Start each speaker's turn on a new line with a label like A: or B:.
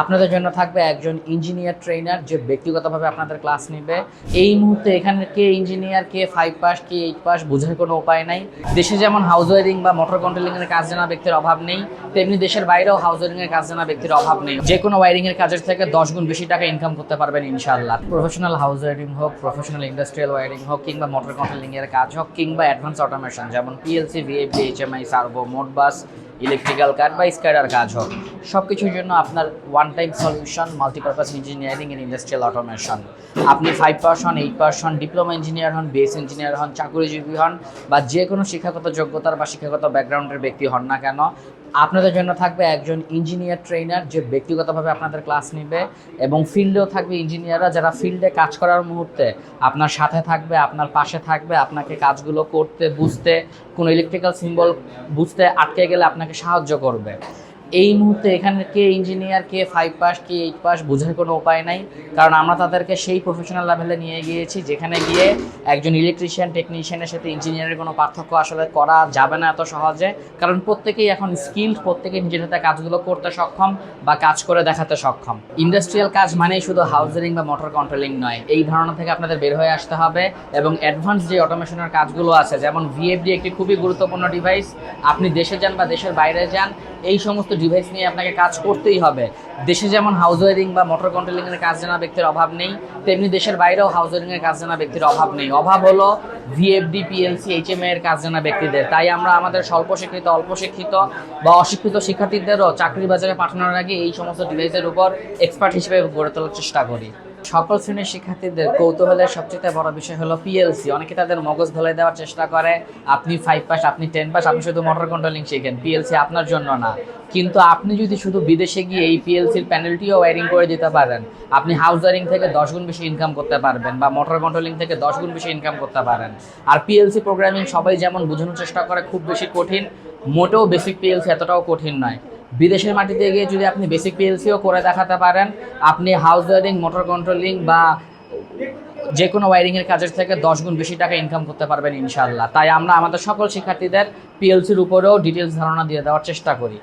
A: আপনাদের জন্য থাকবে একজন ইঞ্জিনিয়ার ট্রেনার যে ব্যক্তিগতভাবে আপনাদের ক্লাস নেবে। এই মুহূর্তে এখানে কে ইঞ্জিনিয়ার কে ফাইভ পাস কে এইট পাস বোঝার কোনো উপায় নাই। দেশে যেমন হাউস ওয়ারিং বা মোটর কন্ট্রোলিং এর কাজ জানা ব্যক্তির অভাব নেই, তেমনি দেশের বাইরেও হাউস ওয়ারিং এর কাজ জানা ব্যক্তির অভাব নেই। যে কোনো ওয়ারিং এর কাজের থেকে দশ গুণ বেশি টাকা ইনকাম করতে পারবেন ইনশাল্লাহ প্রফেশনাল হাউস ওয়ারিং হোক প্রফেশনাল ইন্ডাস্ট্রিয়াল ওয়ারিং হোক, কিংবা মোটর কন্ট্রোলিং এর কাজ হোক, কিংবা অ্যাডভান্স অটোমেশন যেমন পিএলসি ভিএফডি এইচএমআই সার্ভো মোট বাস ইলেকট্রিক্যাল কার্ড বা স্কাইডার কাজ হোক সব কিছুর জন্য আপনার one time solution multipurpose engineering and industrial automation আপনি ফাইভ পাস হন এইট পাস হন ডিপ্লোমা ইঞ্জিনিয়ার হন বেস ইঞ্জিনিয়ার হন, চাকুরিজীবী হন, বা যে কোনো শিক্ষাগত যোগ্যতার বা শিক্ষাগত ব্যাকগ্রাউন্ডের ব্যক্তি হন না কেন, আপনাদের জন্য থাকবে একজন ইঞ্জিনিয়ার ট্রেনার যে ব্যক্তিগতভাবে আপনাদের ক্লাস নেবে এবং ফিল্ডেও থাকবে ইঞ্জিনিয়াররা যারা ফিল্ডে কাজ করার মুহূর্তে আপনার সাথে থাকবে, আপনার পাশে থাকবে, আপনাকে কাজগুলো করতে, বুঝতে, কোনো ইলেকট্রিক্যাল সিম্বল বুঝতে আটকে গেলে আপনাকে সাহায্য করবে। এই মুহূর্তে এখানে কে ইঞ্জিনিয়ার কে ফাইভ পাস কে এইট পাস বোঝার কোনো উপায় নাই। কারণ আমরা তাদেরকে সেই প্রফেশনাল লেভেলে নিয়ে গিয়েছি, যেখানে গিয়ে একজন ইলেকট্রিশিয়ান টেকনিশিয়ানের সাথে ইঞ্জিনিয়ারের কোনো পার্থক্য আসলে করা যাবে না এত সহজে। কারণ প্রত্যেকেই এখন স্কিল্ড প্রত্যেকেই নিজের হাতে কাজগুলো করতে সক্ষম বা কাজ করে দেখাতে সক্ষম। ইন্ডাস্ট্রিয়াল কাজ মানেই শুধু হাউজিং বা মোটর কন্ট্রোলিং নয়। এই ধারণা থেকে আপনাদের বের হয়ে আসতে হবে এবং অ্যাডভান্স যে অটোমেশনের কাজগুলো আছে, যেমন ভিএফডি একটি খুবই গুরুত্বপূর্ণ ডিভাইস আপনি দেশে যান বা দেশের বাইরে যান, এই সমস্ত ডিভাইস নিয়ে আপনাকে কাজ করতেই হবে। দেশে যেমন হাউস ওয়ারিং বা মোটর কন্ট্রোলিং এর কাজ জানা ব্যক্তির অভাব নেই, তেমনি দেশের বাইরেও হাউস ওয়ারিং এর কাজ জানা ব্যক্তির অভাব নেই। অভাব হলো ভিএফডি পিএলসি এইচএমএ এর কাজ জানা ব্যক্তিদের। তাই আমরা আমাদের স্বল্প শিক্ষিত অল্প শিক্ষিত বা অশিক্ষিত শিক্ষার্থীদেরও চাকরি বাজারে পাঠানোর আগে এই সমস্ত ডিভাইসের উপর এক্সপার্ট হিসেবে গড়ে তোলার চেষ্টা করি। সকল শ্রেণির শিক্ষার্থীদের কৌতূহলের সবচেয়ে বড় বিষয় হলো পিএলসি অনেকে তাদের মগজ ধলে দেওয়ার চেষ্টা করে। আপনি ফাইভ পাস আপনি টেন পাস আপনি শুধু মোটর কন্ট্রোলিং শিখেন। পিএলসি আপনার জন্য না। কিন্তু আপনি যদি শুধু বিদেশে গিয়ে এই পিএলসির প্যানেলটিও ওয়ারিং করে দিতে পারেন, আপনি হাউস ওয়ারিং থেকে দশ গুণ বেশি ইনকাম করতে পারবেন বা মোটর কন্ট্রোলিং থেকে দশ গুণ বেশি ইনকাম করতে পারেন। আর পিএলসি প্রোগ্রামিং সবাই যেমন বোঝানোর চেষ্টা করে, খুব বেশি কঠিন। মোটেও বেসিক পিএলসি এতটাও কঠিন নয়। বিদেশের মাটিতে গিয়ে যদি আপনি বেসিক পিএলসিও করে দেখাতে পারেন, আপনি হাউস ওয়ারিং মোটর কন্ট্রোলিং বা যে কোনো ওয়ারিংয়ের কাজের থেকে দশ গুণ বেশি টাকা ইনকাম করতে পারবেন ইনশাল্লাহ তাই আমরা আমাদের সকল শিক্ষার্থীদের পিএলসির উপরেও ডিটেলস ধারণা দিয়ে দেওয়ার চেষ্টা করি।